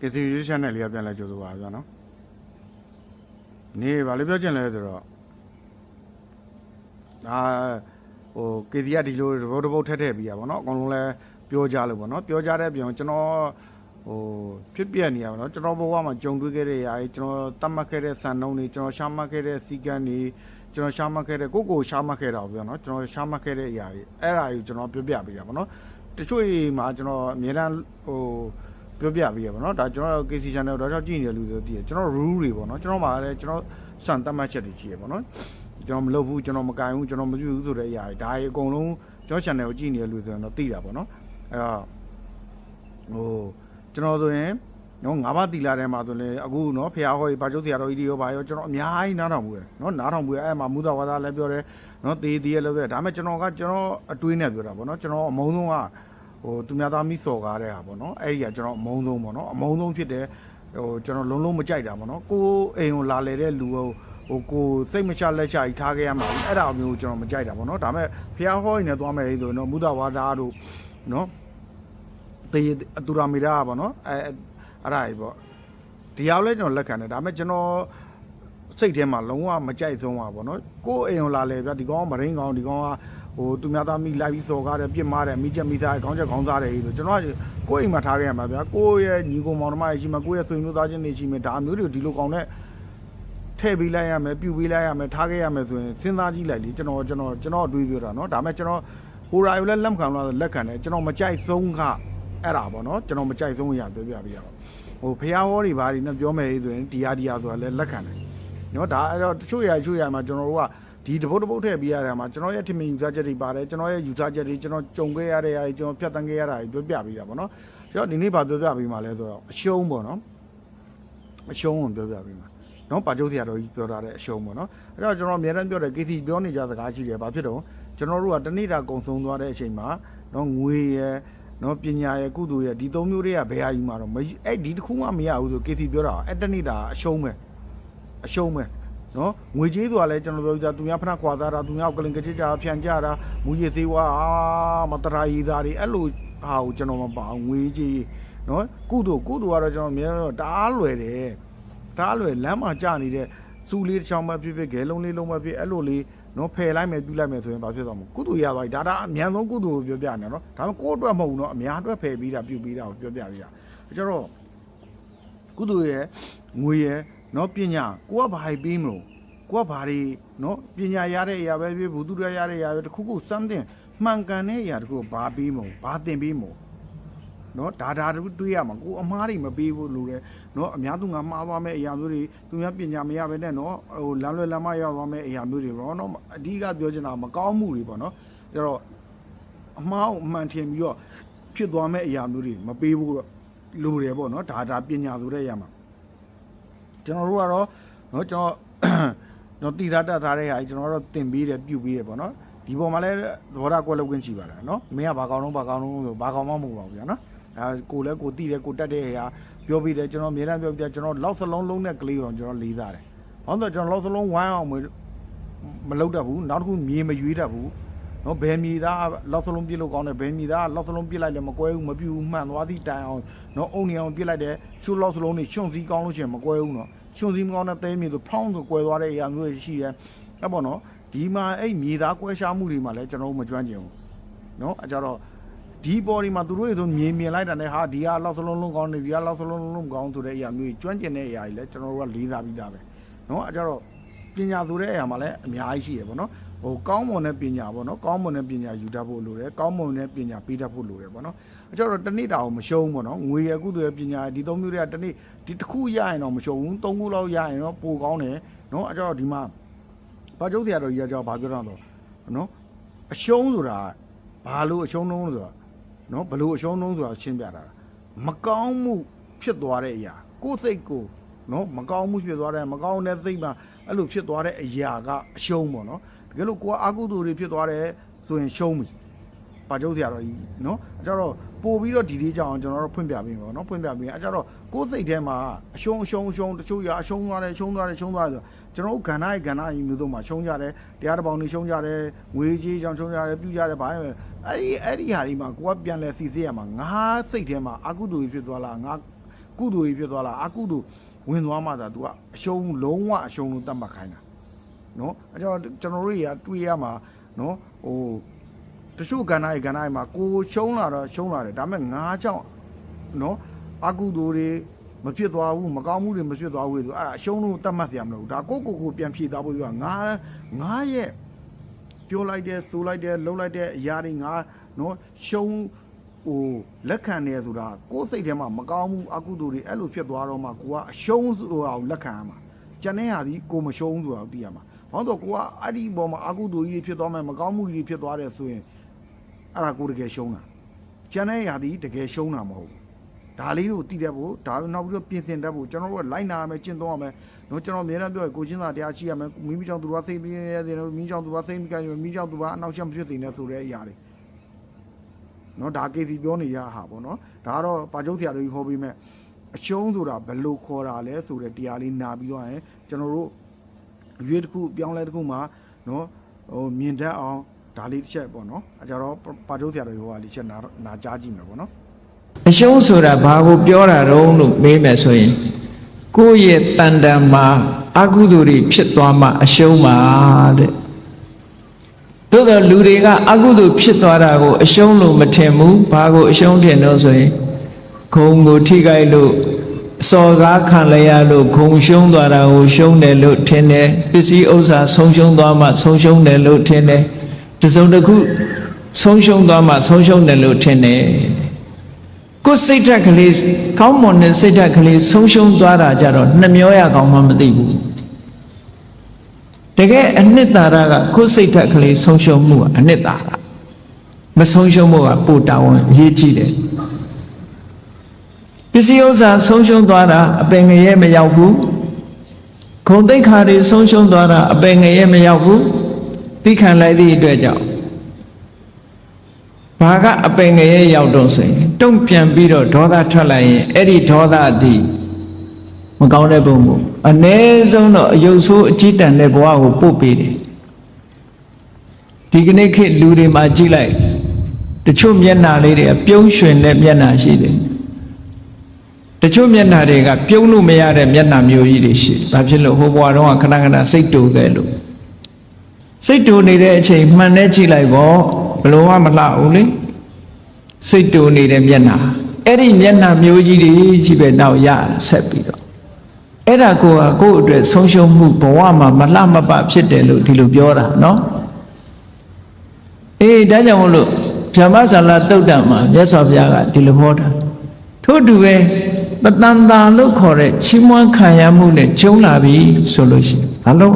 ကစီယူချန်နယ်လေးကပြန်လဲကြိုးစားပါဗျာနော်နေဘာလို့ပြောချင်လဲဆိုတော့အာဟိုကေစီကဒီလိုတပုတ်တပုတ်ထက်ထည့်ပြီးရပါတော့အကုန်လုံးလဲပြောကြလို့ပေါ့နော်ပြောကြတဲ့ပြင်ကျွန်တော်ဟိုဖြစ်ပြနေရပါတော့ကျွန်တော်ဘဝမှာကြုံတွေ့ခဲ့တဲ့ຢာကြီးကျွန်တော်တတ်မှတ်ခဲ့တဲ့စံနှုန်းတွေကျွန်တော်ရှာမှတ်ခဲ့တဲ့စီကံတွေကျွန်တော်ရှာမှတ်ခဲ့တဲ့ကိုယ့်ကိုယ်ရှာမှတ်ခဲ့တာပေါ့ဗျာနော်ကျွန်တော်ရှာမှတ်ခဲ့တဲ့ຢာကြီးအဲ့ဒါကြီးကျွန်တော်ပြောပြပေးတာပေါ့နော်တချို့ကြီးမှာကျွန်တော်အများတန်းဟို ပြောပြပေးရပါတော့ဒါကျွန်တော် KC channel တော့ကြည့်နေတယ်လို့ဆိုတည်ကျွန်တော် rule တွေပေါ့နော်ကျွန်တော်မှာလည်းကျွန်တော်စံတတ်မှတ်ချက်တွေရှိရပါတော့ကျွန်တော်မလုပ်ဘူးကျွန်တော်မကင်ဘူးကျွန်တော်မပြုဘူးဆိုတဲ့အရာတွေဒါတွေအကုန်လုံးကျွန်တော် channel ကိုကြည့်နေတယ်လို့ဆိုရင်တော့သိတာပေါ့နော်အဲတော့ဟိုကျွန်တော်ဆိုရင်နော်ငါးပါးတီလာထဲမှာဆိုရင်အခုနော်ဖះဟောကြီးဘာကျုပ်ဆရာတော်ကြီးတွေရောဘာရောကျွန်တော်အများကြီးနားထောင်ဘူးရနော်နားထောင်ဘူးရအဲ့မှာမူတော်ဝါဒလည်းပြောတယ်နော်တေးတေးလည်းပြောတယ်ဒါပေမဲ့ကျွန်တော်ကကျွန်တော်အတွေးနဲ့ပြောတာပေါ့နော်ကျွန်တော်အမုန်းဆုံးက ဟိုသူများသားမိစော်ကားတဲ့ဟာပေါ့နော်အဲ့ဒီကကျွန်တော်အမုန်းဆုံးပေါ့နော်အမုန်းဆုံးဖြစ်တယ်ဟိုကျွန်တော်လုံးလုံးမကြိုက်တာပေါ့နော်ကိုယ်အိမ်ကိုလာလေတဲ့လူဟိုဟိုကိုစိတ်မချလက်ချကြီးထားခဲ့ရမှာအဲ့ဒါမျိုးကျွန်တော်မကြိုက်တာပေါ့နော်ဒါပေမဲ့ဖះဟောရင်လည်းသွားမယ်ဆိုရင်တော့မူဒဝါဒတို့နော်တေးအတူရာမီရာပေါ့နော်အဲအဲ့ဒါကြီးပေါ့ဒီရောက်လဲကျွန်တော်လက်ခံတယ်ဒါပေမဲ့ကျွန်တော်စိတ်ထဲမှာလုံးဝမကြိုက်ဆုံးပါပေါ့နော်ကိုယ်အိမ်ကိုလာလေဗျဒီကောင်ကမရင်းကောင်ဒီကောင်က ဟိုသူများသားမိလိုက်ပြီးစော်ကားတယ်ပြစ်မားတယ်မိချက်မိသားခေါင်းချက်ခေါင်းစားတယ်ဆိုကျွန်တော်ကကိုယ့်အိမ်မှာထားခဲ့ရမှာဗျာကိုယ့်ရဲ့ညီကောင်မောင်နှမရဲ့ရှိမှာကိုယ့်ရဲ့ဆွေမျိုးသားချင်းတွေရှိမှာဒါမျိုးတွေဒီလိုကောင်နဲ့ထည့်ပေးလိုက်ရမယ်ပြုတ်ပေးလိုက်ရမယ်ထားခဲ့ရမယ်ဆိုရင်စဉ်းစားကြည့်လိုက်လေကျွန်တော်ကျွန်တော်ကျွန်တော်အတွေးပြောတာเนาะဒါပေမဲ့ကျွန်တော်ဟိုရာယူလည်းလက်မခံလို့လက်ခံတယ်ကျွန်တော်မကြိုက်ဆုံးကအဲ့ဒါပေါ့เนาะကျွန်တော်မကြိုက်ဆုံးအရာပြောပြပြရအောင်ဟိုဖះဟောတွေဘာတွေနဲ့ပြောမယ်ဆိုရင်ဒီဟာဒီဟာဆိုတာလည်းလက်ခံတယ်เนาะဒါအဲ့တော့တချို့အရာတချို့အရာမှာကျွန်တော်တို့က ဒီတပုတ်တပုတ်ထည့်ပေးရတာမှာကျွန်တော်ရဲ့ထင်မြင်ယူဆချက်တွေပါတယ်ကျွန်တော်ရဲ့ယူဆချက်တွေကျွန်တော်ကြုံခဲ့ရတဲ့ຢာတွေကျွန်တော်ဖြတ်တန်းခဲ့ရတာတွေပြောပြပေးတာပေါ့နော်ကျွန်တော်ဒီနေ့ဗာပြောပြပေးမှာလဲဆိုတော့အရှုံးပေါ့နော်အရှုံးကိုပြောပြပေးမှာနော်ပါကျုပ်ဆရာတော်ကြီးပြောထားတဲ့အရှုံးပေါ့နော်အဲ့တော့ကျွန်တော်အများအားပြောတယ် KC ပြောနေကြစကားရှိတယ်ဘာဖြစ်တော့ကျွန်တော်တို့ကတနေ့တာကုံဆုံးသွားတဲ့အချိန်မှာနော်ငွေရယ်နော်ပညာရယ်ကုသိုလ်ရယ်ဒီသုံးမျိုးတွေကဘယ်ဟာယူမှာတော့မအဲ့ဒီတစ်ခုမှမရဘူးဆို KC ပြောတာအဲ့တနေ့တာအရှုံးပဲအရှုံးပဲ နော်ငွေကြေးဆိုတာလည်းကျွန်တော်ပြောပြသူများဖနာခွာသားတာသူများကလင်ကချစ်ကြဖြန်ကြတာမူရည်သေးဝါအာမတရာရီသားတွေအဲ့လိုဟာကိုကျွန်တော်မပါအောင်ငွေကြေးနော်ကုသိုလ်ကုသိုလ်ကတော့ကျွန်တော်အများတော့တအားလွယ်တယ်တအားလွယ်လမ်းမှာကြာနေတဲ့စူလေးတစ်ချောင်းပဲဖြစ်ဖြစ်ဂဲလုံးလေးလုံးပဲဖြစ်အဲ့လိုလေးနော်ဖယ်လိုက်မယ်ပြလိုက်မယ်ဆိုရင်ဘာဖြစ်သွားမလဲကုသိုလ်ရသွားပြီဒါဒါအမြန်ဆုံးကုသိုလ်ကိုပြောပြနေနော်ဒါပေမဲ့ကိုယ့်အတွက်မဟုတ်ဘူးနော်အများအတွက်ဖယ်ပြီးတာပြုပြီးတာကိုပြောပြပြီးတာကျွန်တော်ကုသိုလ်ရဲ့ငွေရဲ့ နော်ပညာကိုကဘာပြီးမလို့ကိုကဘာတွေနော်ပညာရတဲ့အရာပဲဖြစ်ဘူးသူရရတဲ့အရာပဲတခုခု something မှန်ကန်တဲ့အရာတခုကိုဘာပြီးမုံဘာသင်ပြီးမုံနော်ဒါဒါတခုတွေးရမှာကိုအမားတွေမပေးဘူးလို့လေနော်အများသူငါမှားသွားမဲ့အရာမျိုးတွေသူများပညာမရဘဲနဲ့နော်ဟိုလမ်းလွယ်လမ်းမရောက်သွားမဲ့အရာမျိုးတွေပေါ့နော်အဓိကပြောချင်တာမကောင်းမှုတွေပေါ့နော်အဲ့တော့အမှားကိုအမှန်ထင်ပြီးတော့ဖြစ်သွားမဲ့အရာမျိုးတွေမပေးဘူးတော့လိုတယ်ပေါ့နော်ဒါဒါပညာဆိုတဲ့အရာမှာ ကျွန်တော်တို့ကတော့နော်ကျွန်တော်ကျွန်တော်တည်ထားတတ်ထားတဲ့ဟာကြီးကျွန်တော်တို့တင်ပြီးတယ်ပြုတ်ပြီးတယ်ပေါ့နော်ဒီပေါ်မှာလည်းသဘောထားကွက်လောက်ခွင့်ရှိပါလားနော်မင်းကဘာကောင်းတော့ဘာကောင်းတော့ဆိုဘာကောင်းမှမဟုတ်ပါဘူးဗျာနော်အဲကိုလည်းကိုတည်တယ်ကိုတက်တဲ့ဟာပြောပြီးတယ်ကျွန်တော်အများအားပြောပြီးတယ်ကျွန်တော်လောက်စလုံးလုံးနဲ့ကလေးအောင်ကျွန်တော်လေးစားတယ်ဘာလို့လဲကျွန်တော်လောက်စလုံးဝိုင်းအောင်မလုပ်တတ်ဘူးနောက်တစ်ခုမြေမရွေးတတ်ဘူး နော်ဘယ်မြေသားလောက်စလုံးပြစ်လို့ကောင်းတယ်ဘယ်မြေသားလောက်စလုံးပြစ်လိုက်လည်းမကွဲဘူးမပြူဘူးမှန်သွားသည့်တိုင်အောင်နော်အုံနေအောင်ပြစ်လိုက်တယ်ရှုလောက်စလုံးနေရှွန့်စည်းကောင်းလို့ရှိရင်မကွဲဘူးနော်ရှင်စည်းမကောင်းတဲ့သဲမြေဆိုဖောင်းဆိုကွယ်သွားတဲ့အရာမျိုးတွေရှိရဲအဲ့ပေါ့နော်ဒီမှာအဲ့မြေသားကွဲရှားမှုတွေမှာလည်းကျွန်တော်တို့မကျွမ်းကျင်ဘူးနော်အဲ့ကြတော့ဒီပေါ်ဒီမှာသူတို့ရေဆိုမြင်မြင်လိုက်တာနဲ့ဟာဒီကလောက်စလုံးလုံးကောင်းနေဒီကလောက်စလုံးလုံးကောင်းဆိုတဲ့အရာမျိုးကြီးကျွမ်းကျင်တဲ့အရာကြီးလည်းကျွန်တော်တို့ကလေးစားပြီးသားပဲနော်အဲ့ကြတော့ပညာဆိုတဲ့အရာမှာလည်းအများကြီးရှိရပေါ့နော် ဟိုကောင်းမွန်တဲ့ပညာပေါ့နော်ကောင်းမွန်တဲ့ပညာယူတတ်ဖို့လိုတယ်ကောင်းမွန်တဲ့ပညာပေးတတ်ဖို့လိုတယ်ပေါ့နော်အဲ့ကြတော့တနေ့တာကိုမရှုံးပေါ့နော်ငွေရကုသိုလ်ရဲ့ပညာဒီသုံးမျိုးတွေကတနေ့ဒီတစ်ခုရရင်တော့မရှုံးဘူးသုံးခုလောက်ရရင်တော့ပိုကောင်းတယ်နော်အဲ့ကြတော့ဒီမှာဘာကျုပ်ဆရာတော်ကြီးကကြောဘာပြောတော့တော့နော်အရှုံးဆိုတာဘာလို့အရှုံးလုံးဆိုတာနော်ဘလို့အရှုံးလုံးဆိုတာရှင်းပြတာမကောင်းမှုဖြစ်သွားတဲ့အရာကိုယ်စိတ်ကိုနော်မကောင်းမှုဖြစ်သွားတဲ့မကောင်းတဲ့စိတ်မှာအဲ့လိုဖြစ်သွားတဲ့အရာကအရှုံးပေါ့နော် တကယ်လို့ကိုယ်အာကုသိုလ်တွေဖြစ်သွားတယ်ဆိုရင်ရှုံးပြီပါကျုပ်ဆရာတော်ကြီးနော်အဲကြတော့ပို့ပြီးတော့ဒီလေးကြောင်ကျွန်တော်တို့ဖွင့်ပြပေးမှာနော်ဖွင့်ပြပေးအဲကြတော့ကိုယ်စိတ်ထဲမှာအရှုံးအရှုံးအရှုံးတချို့ရအရှုံးသွားတယ်ရှုံးသွားတယ်ရှုံးသွားတယ်ဆိုကျွန်တော်တို့ကဏ္ဍရဲ့ကဏ္ဍကြီးမျိုးစုံမှာရှုံးကြတယ်တရားတစ်ပေါင်းတွေရှုံးကြတယ်ငွေကြီးကြောင်ရှုံးကြတယ်ပြုကြတယ်ဗာအဲ့ဒီအဲ့ဒီဟာဒီမှာကိုကပြန်လဲစီစစ်ရမှာငါစိတ်ထဲမှာအကုသိုလ်ဖြစ်သွားလားငါကုသိုလ်ကြီးဖြစ်သွားလားအကုသိုလ်ဝင်သွားမှသာ तू ကအရှုံးလုံးဝအရှုံးလို့တတ်မှတ်ခိုင်းတာ နော်အဲကြောင့်ကျွန်တော်တို့တွေကတွေးရမှာနော်ဟိုတချို့ကဏ္ဍရဲ့ကဏ္ဍရဲ့မှာကိုရှုံးလာတော့ရှုံးလာတယ်ဒါပေမဲ့ငါးကြောင့်နော်အကုသိုလ်တွေမဖြစ်သွားဘူးမကောင်းမှုတွေမဖြစ်သွားဘူးဆိုအဲ့ဒါအရှုံးလို့တတ်မှတ်စရာမလိုဘူးဒါကိုယ့်ကိုယ်ကိုပြန်ဖြေသွားဖို့ပြောငါငါရဲ့ပြောလိုက်တယ်ဆိုလိုက်တယ်လှုပ်လိုက်တဲ့အရာတွေငါနော်ရှုံးဟိုလက်ခံနေဆိုတာကိုယ်စိတ်ထဲမှာမကောင်းဘူးအကုသိုလ်တွေအဲ့လိုဖြစ်သွားတော့မှကိုကအရှုံးဆိုတာကိုလက်ခံရမှာကျန်တဲ့ဟာဒီကိုမရှုံးဆိုတာကိုသိရမှာ ဘာလို့လဲဆိုတော့ကိုကအဲ့ဒီဘောမှာအကုသိုလ်ကြီးတွေဖြစ်သွားမယ်မကောင်းမှုကြီးတွေဖြစ်သွားတယ်ဆိုရင်အဲ့ဒါကိုတကယ်ရှုံးတာကျန်တဲ့ဟာဒီတကယ်ရှုံးတာမဟုတ်ဘူးဒါလေးကိုတည်တတ်ဖို့ဒါနောက်ပြီးတော့ပြင်ဆင်တတ်ဖို့ကျွန်တော်တို့ကလိုက်နာရမယ်ကျင့်သုံးရမယ်နော်ကျွန်တော်အများအားပြောရကိုချင်းစာတရားရှိရမယ်မိမိကြောင့်သူတို့ကသိပြီးရတယ်မိမိကြောင့်သူတို့ကသိပြီးကြတယ်မိမိကြောင့်သူတို့ကအနောက်ချက်မဖြစ်သေးနဲ့ဆိုတဲ့အရာတွေနော်ဒါကေစီပြောနေရဟာပေါ့နော်ဒါကတော့ပါကျုပ်ဆရာတို့ကြီးဟောပြီးမဲ့အရှုံးဆိုတာဘယ်လိုခေါ်တာလဲဆိုတဲ့တရားလေးနာပြီးတော့ရင်ကျွန်တော်တို့ အရွေးတစ်ခုအပြောင်းလဲတစ်ခုမှာနော်ဟိုမြင်တတ်အောင်ဒါလေးတစ်ချက်ပေါ့နော်အဲကြတော့ပါကျုပ်ဆရာတို့ဟောတာလေးချက်နာနာကြားကြည့်မယ်ပေါ့နော်အရှုံးဆိုတာဘာကိုပြောတာတုံးလို့မေးမယ်ဆိုရင်ကိုယ့်ရဲ့တန်တန်မှာအကုသိုလ်တွေဖြစ်သွားမှအရှုံးပါတဲ့သို့တော့လူတွေကအကုသိုလ်ဖြစ်သွားတာကိုအရှုံးလို့မထင်ဘူးဘာကိုအရှုံးထင်တော့ဆိုရင်ခုံကိုထိခိုက်လို့အ စော်ကားခံလိုက်ရလို့ခုံရှုံးသွားတာကိုရှုံးတယ်လို့ထင်တယ်ပစ္စည်းဥစ္စာဆုံးရှုံးသွားမှဆုံးရှုံးတယ်လို့ထင်တယ်တစ်စုံတစ်ခုဆုံးရှုံးသွားမှဆုံးရှုံးတယ်လို့ထင်တယ်ကိုယ်စိတ်ဓာတ်ကလေးကောင်းမွန်တဲ့စိတ်ဓာတ်ကလေးဆုံးရှုံးသွားတာကြတော့နှမျောရကောင်းမှမသိဘူးတကယ်အနှစ်သာရကကိုယ်စိတ်ဓာတ်ကလေးဆုံးရှုံးမှုကအနှစ်သာရမဆုံးရှုံးမှုကပိုတာဝန်အရေးကြီးတယ်ပ စ္စည်းဥစ္စာဆုံးရှုံးသွားတာအပင်ငရဲမရောက်ဘူးဂုံတိတ်ခါတွေဆုံးရှုံးသွားတာအပင်ငရဲမရောက်ဘူးသိခံလိုက်သည့်အတွက်ကြောင့်ဘာကအပင်ငရဲရောက်တော့ဆိုရင်တုံ့ပြန်ပြီးတော့ဒေါသထွက်လာရင်အဲ့ဒီဒေါသသည်မကောင်းတဲ့ဘုံကိုအ ਨੇ ဆုံးတော့အယုတ်ဆိုးအကြည့်တန်တဲ့ဘဝကိုပို့ပေးတယ်ဒီကနေ့ခေတ်လူတွေမှာကြည့်လိုက်တချို့မျက်နှာလေးတွေကပြုံးရွှင်တဲ့မျက်နှာရှိတယ် တချို့မျက်နှာတွေကပြုံးလို့မရတဲ့မျက်နှာမျိုးကြီးတွေရှိတယ်ဘာဖြစ်လို့ဟိုဘဝတော့ခဏခဏစိတ်တူခဲ့လို့စိတ်တူနေတဲ့အချိန်မှန်တဲ့ကြည့်လိုက်ပေါ့ဘယ်လိုမှမလှဘူးလေစိတ်တူနေတဲ့မျက်နှာအဲ့ဒီမျက်နှာမျိုးကြီးတွေကြီးပဲနောက်ရဆက်ပြီးတော့အဲ့ဒါကိုကကိုယ့်အတွက်ဆုံးရှုံးမှုဘဝမှာမလှမပဖြစ်တယ်လို့ဒီလိုပြောတာနော်အေးဒါကြောင့်မလို့ဓမ္မဇာလတုတ်တံမှာမြတ်စွာဘုရားကဒီလိုဟောတာထို့တူပဲ ပတန်တာလို့ခေါ်တဲ့ချီးမွမ်းခံရမှုနဲ့ကျုံလာပြီဆိုလို့ရှိရင်ဘာလို့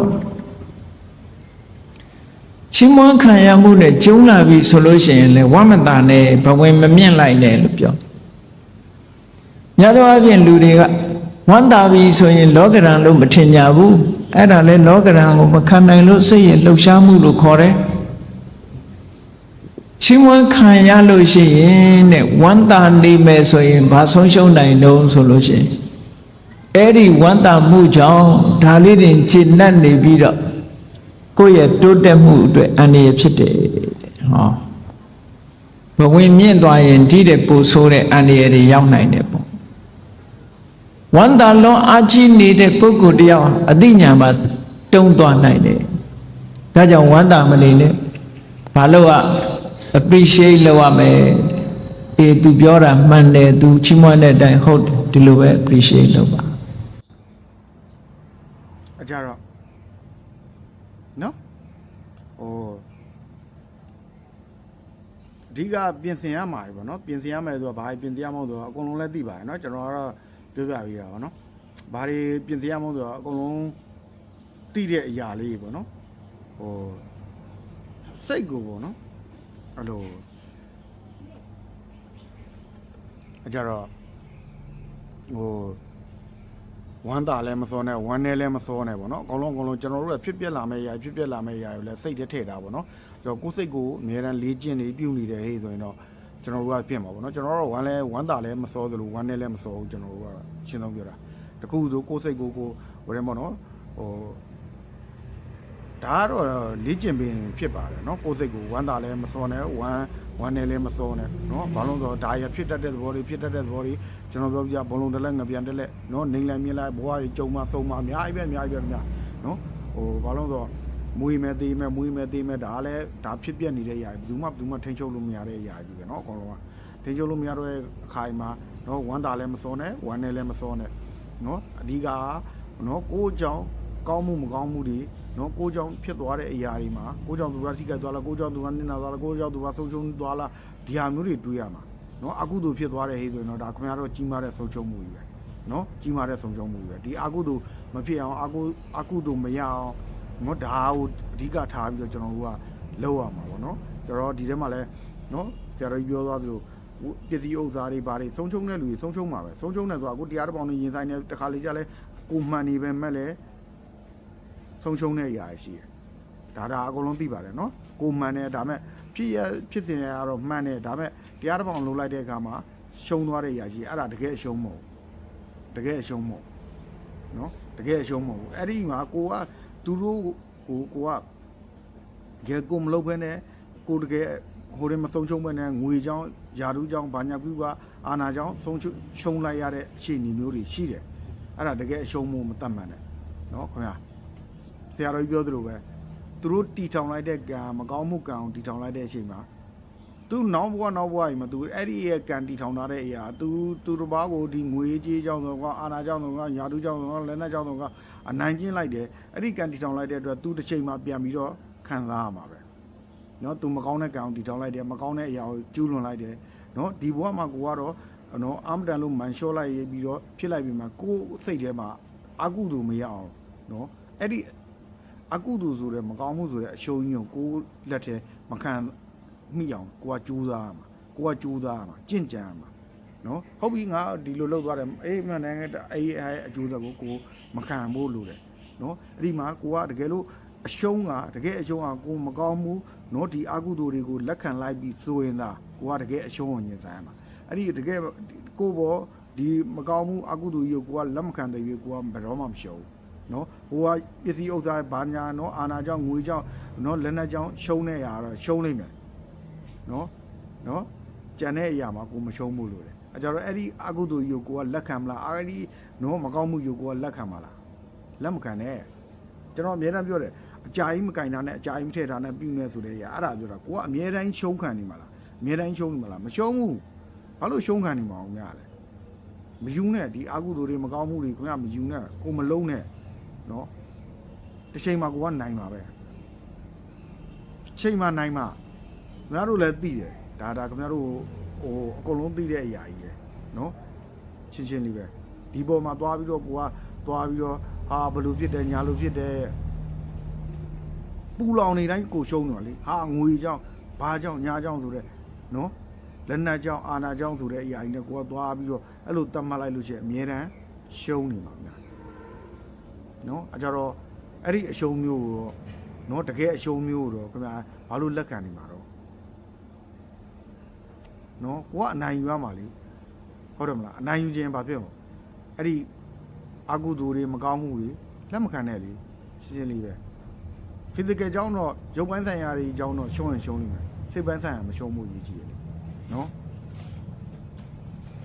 ချင်းမွန်းခံရမှုနဲ့ကျုံလာပြီဆိုလို့ရှိရင်လေဝမတာနဲ့ဘဝင်မမြင့်လိုက်နဲ့လို့ပြောညသောအပြင်လူတွေကဝမ်းသာပြီဆိုရင် လောကရန်လို့မထင်ကြဘူးအဲ့ဒါလေလောကရန်ကိုမခံနိုင်လို့စိတ်ရဲ့လှုပ်ရှားမှုလို့ခေါ်တယ် ချင်းမွန်းခံရလို့ရှိရင်တဲ့ဝမ်းသာနေမယ်ဆိုရင်ဘာဆုံးရှုံးနိုင်တော့ဆိုလို့ရှိရင်အဲ့ဒီဝမ်းသာမှုကြောင့်ဒါလေးတွေကျင့်တတ်နေပြီးတော့ကိုယ့်ရဲ့တိုးတက်မှုအတွက်အန္တရာယ်ဖြစ်တယ်တဲ့ဟောဘဝင်မြင့်သွားရင်ဒီတဲ့ပူဆိုးတဲ့အန္တရာယ်တွေရောက်နိုင်တယ်ပေါ့ဝန္တာလွန်အာကြီးနေတဲ့ပုဂ္ဂိုလ်တယောက်အသိဉာဏ်မှာတုံးသွားနိုင်တယ်ဒါကြောင့်ဝန္တာမနေနဲ့ဘာလို့က appreciate လုပ်ရမယ်အေး तू ပြောတာမှန်တယ် तू ချီးမွမ်းတဲ့အတိုင်းဟုတ်တယ်ဒီလိုပဲ appreciate လုပ်ပါအကြတော့နော်ဟိုအဓိကပြင်ဆင်ရမှာပဲပေါ့နော်ပြင်ဆင်ရမယ်ဆိုတော့ဘာပြင်ဆင်ရမလို့ဆိုတော့အကုန်လုံးလည်းသိပါတယ်နော်ကျွန်တော်ကတော့ပြောပြပေးတာပါနော်ဘာတွေပြင်ဆင်ရမလို့ဆိုတော့အကုန်လုံးသိတဲ့အရာလေးပေါ့နော်ဟိုစိတ်ကိုပေါ့နော် အဲ့လိုအကြတော့ဟိုဝမ်းတာလည်းမစောနဲ့ဝမ်းနဲ့လည်းမစောနဲ့ပေါ့နော်အကုန်လုံးအကုန်လုံးကျွန်တော်တို့ကဖြစ်ပြက်လာမယ့်ຢာဖြစ်ပြက်လာမယ့်ຢာကိုလည်းစိတ်ထဲထည့်တာပေါ့နော်ကျွန်တော်ကိုယ်စိတ်ကိုအများတန်းလေးကျင့်နေပြုနေတယ်ဟေ့ဆိုရင်တော့ကျွန်တော်တို့ကပြင်ပါပေါ့နော်ကျွန်တော်တို့ကဝမ်းလဲဝမ်းတာလည်းမစောသလိုဝမ်းနဲ့လည်းမစောဘူးကျွန်တော်တို့ကရှင်းဆုံးပြောတာတခုဆိုကိုယ်စိတ်ကိုကိုဟိုတယ်ပေါ့နော်ဟို ဒါကတော့လေ့ကျင့်ပေးရင်ဖြစ်ပါတယ်เนาะကိုယ်စိတ်ကိုဝမ်းသာလဲမစောနဲ့ဝမ်း ဝမ်းနေလည်းမစောနဲ့နော်ဘာလို့လဲဆိုတော့ဒါရဖြစ်တတ်တဲ့သဘောတွေဖြစ်တတ်တဲ့သဘောတွေကျွန်တော်ပြောပြဘလုံးတလက်ငပြန်တလက်နော်နေလိုက်မြင်လိုက်ဘဝတွေကြုံမှဆုံးမှအများကြီးပဲအများကြီးပဲခင်ဗျာနော်ဟိုဘာလို့လဲဆိုတော့မွေးမယ်သေးမယ်မွေးမယ်သေးမယ်ဒါလည်းဒါဖြစ်ပြနေတဲ့အရာကြီးဘယ်သူမှဘယ်သူမှထိန်းချုပ်လို့မရတဲ့အရာကြီးပဲနော်အကောင်လုံးကထိန်းချုပ်လို့မရတော့တဲ့အခါမှာနော်ဝမ်းတာလည်းမစောနဲ့ဝမ်းနေလည်းမစောနဲ့နော်အဓိကကနော်ကိုယ့်ကြောင့် ကောင်းမှုမကောင်းမှုတွေနော်ကိုယ့်ကြောင့်ဖြစ်သွားတဲ့အရာတွေမှာကိုယ့်ကြောင့်သူကထိခိုက်သွားလားကိုယ့်ကြောင့်သူကနစ်နာသွားလားကိုယ့်ကြောင့်သူကဆုံးရှုံးသွားလားဒီဟာမျိုးတွေတွေးရမှာနော်အကုသိုလ်ဖြစ်သွားတဲ့ဟေးဆိုရင်တော့ဒါခင်ဗျားတို့ကြီးမားတဲ့ဆုံးရှုံးမှုကြီးပဲနော်ကြီးမားတဲ့ဆုံးရှုံးမှုကြီးပဲဒီအကုသိုလ်မဖြစ်အောင်အကုအကုသိုလ်မရအောင်နော်ဒါကိုအဓိကထားပြီးတော့ကျွန်တော်တို့ကလုပ်ရမှာပေါ့နော်ကျွန်တော်ဒီထဲမှာလဲနော်ဆရာတော်ကြီးပြောသွားသလိုပစ္စည်းဥစ္စာတွေဘာတွေဆုံးရှုံးတဲ့လူတွေဆုံးရှုံးမှာပဲဆုံးရှုံးတယ်ဆိုတာအခုတရားတစ်ပေါင်းနေရင်ဆိုင်နေတခါလေကြလဲကိုမှန်နေပဲမဲ့လဲ ဆုံးရှုံးတဲ့အရာရှိတယ်ဒါဒါအကုန်လုံးသိပါတယ်နော်ကိုမှန်တယ်ဒါမဲ့ဖြစ်ရဖြစ်တင်ရတော့မှန်တယ်ဒါမဲ့တရားတစ်ပေါင်းလုံးလိုက်တဲ့အခါမှာရှုံးသွားတဲ့အရာရှိအဲ့ဒါတကယ်အရှုံးမဟုတ်ဘူးတကယ်အရှုံးမဟုတ်ဘူးနော်တကယ်အရှုံးမဟုတ်ဘူးအဲ့ဒီမှာကိုကသူတို့ကိုကိုကတကယ်ကိုမလုပ်ဘဲနဲ့ကိုတကယ်ဟိုရင်မဆုံးချုံဘဲနဲ့ငွေကြောင်းယာတူးကြောင်းဘာညာပြုကအာနာကြောင်းဆုံးချုံရှုံလိုက်ရတဲ့အခြေအနေမျိုးတွေရှိတယ်အဲ့ဒါတကယ်အရှုံးမှုမတတ်မှန်နဲ့နော်ခင်ဗျာဆ ရာတော်ကြီးပြောသလိုပဲသူတို့တီထောင်လိုက်တဲ့ကံမကောင်းမှုကံကိုတီထောင်လိုက်တဲ့အချိန်မှာသူနောက်ဘဝနောက်ဘဝကြီးမှာသူအဲ့ဒီရဲ့ကံတီထောင်ထားတဲ့အရာသူသူတစ်ပါးကိုဒီငွေကြေးကြောင်းတော့ကအာနာကြောင်းတော့ကယာတူးကြောင်းတော့ကလက်နက်ကြောင်းတော့ကအနိုင်ကျင့်လိုက်တယ်အဲ့ဒီကံတီထောင်လိုက်တဲ့အတွက်သူတစ်ချိန်မှာပြန်ပြီးတော့ခံစားရမှာပဲနော်သူမကောင်းတဲ့ကံကိုတီထောင်လိုက်တယ်မကောင်းတဲ့အရာကိုကျူးလွန်လိုက်တယ်နော်ဒီဘဝမှာကိုကတော့နော်အမတန်လို့မန်လျှော့လိုက်ပြီးတော့ဖြစ်လိုက်ပြီးမှကိုယ်စိတ်ထဲမှာအကုသိုလ်မရအောင်နော်အဲ့ဒီ အကုသိုလ်ဆိုတဲ့မကောင်းမှုဆိုတဲ့အရှုံးကြီးကိုကိုယ်လက်ထဲမခံမိအောင်ကိုကကြိုးစားရမှာကိုကကြိုးစားရမှာကြင့်ကြံရမှာနော်ဟုတ်ပြီငါဒီလိုလုပ်သွားတယ်အေးမနိုင်ငံအေးအဲအကျိုးသက်ကိုကိုမခံဖို့လိုတယ်နော်အဲ့ဒီမှာကိုကတကယ်လို့အရှုံးကတကယ်အရှုံးကကိုမကောင်းဘူးနော်ဒီအကုသိုလ်တွေကိုလက်ခံလိုက်ပြီးဆိုရင်သာကိုကတကယ်အရှုံးဝင်ရင်ဆိုင်မှာအဲ့ဒီတကယ်ကိုဘောဒီမကောင်းမှုအကုသိုလ်ကြီးကိုကိုကလက်မခံတဲ့ရွေးကိုကဘယ်တော့မှမရှုံးဘူး နော်ဟိုကပစ္စည်းဥစ္စာဘာညာနော်အာနာကြောင့်ငွေကြောင့်နော်လက်နက်ကြောင့်ရှုံးတဲ့အရာတော့ရှုံးလိမ့်မယ်နော်နော်ကြံတဲ့အရာမှာကိုမရှုံးဘူးလို့လေအကြတော့အဲ့ဒီအကုသိုလ်ယူကိုကလက်ခံမလားအဲ့ဒီနော်မကောင်းမှုယူကိုကလက်ခံမလားလက်မခံနဲ့ကျွန်တော်အမြဲတမ်းပြောတယ်အကြာကြီးမကင်တာနဲ့အကြာကြီးမထည့်တာနဲ့ပြုနေဆိုတဲ့အရာအဲ့ဒါပြောတာကိုကအမြဲတမ်းရှုံးခံနေမှာလားအမြဲတမ်းရှုံးနေမှာလားမရှုံးဘူးဘာလို့ရှုံးခံနေမှာအောင်များလဲမယူနဲ့ဒီအကုသိုလ်တွေမကောင်းမှုတွေခင်ဗျမယူနဲ့ကိုမလုံးနဲ့ နော်တစ်ချိန်မှာကိုကနိုင်မှာပဲတစ်ချိန်မှာနိုင်မှာခင်ဗျားတို့လည်းသိတယ်ဒါဒါခင်ဗျားတို့ဟိုအကုန်လုံးသိတဲ့အရာကြီးပဲနော်ချင်းချင်းလေးပဲဒီပေါ်မှာသွားပြီးတော့ကိုကသွားပြီးတော့ဟာဘယ်လိုဖြစ်တယ်ညာလိုဖြစ်တယ်ပူလောင်နေတိုင်းကိုရှုံးတော့လေဟာငွေကြောင့်ဘာကြောင့်ညာကြောင့်ဆိုတဲ့နော်လက်နက်ကြောင့်အာနာကြောင့်ဆိုတဲ့အရာကြီးနဲ့ကိုကသွားပြီးတော့အဲ့လိုတတ်မှတ်လိုက်လို့ရှိရင်အမြဲတမ်းရှုံးနေမှာများ နော်အကြတော့အဲ့ဒီအရှုံးမျိုးကိုတော့နော်တကယ်အရှုံးမျိုးကိုတော့ခင်ဗျာဘာလို့လက်ခံနေမှာတော့နော်ကိုကအနိုင်ယူရမှာလေဟုတ်တယ်မလားအနိုင်ယူခြင်းဘာဖြစ်မလဲအဲ့ဒီအကုသိုလ်တွေမကောင်းမှုတွေလက်မခံနဲ့လေရှင်းရှင်းလေးပဲ physical အကြောင်းတော့ရုပ်ပိုင်းဆိုင်ရာတွေအကြောင်းတော့ရှုံးရင်ရှုံးနေမယ်စိတ်ပိုင်းဆိုင်ရာမရှုံးမှုရည်ကြီးတယ်လေနော်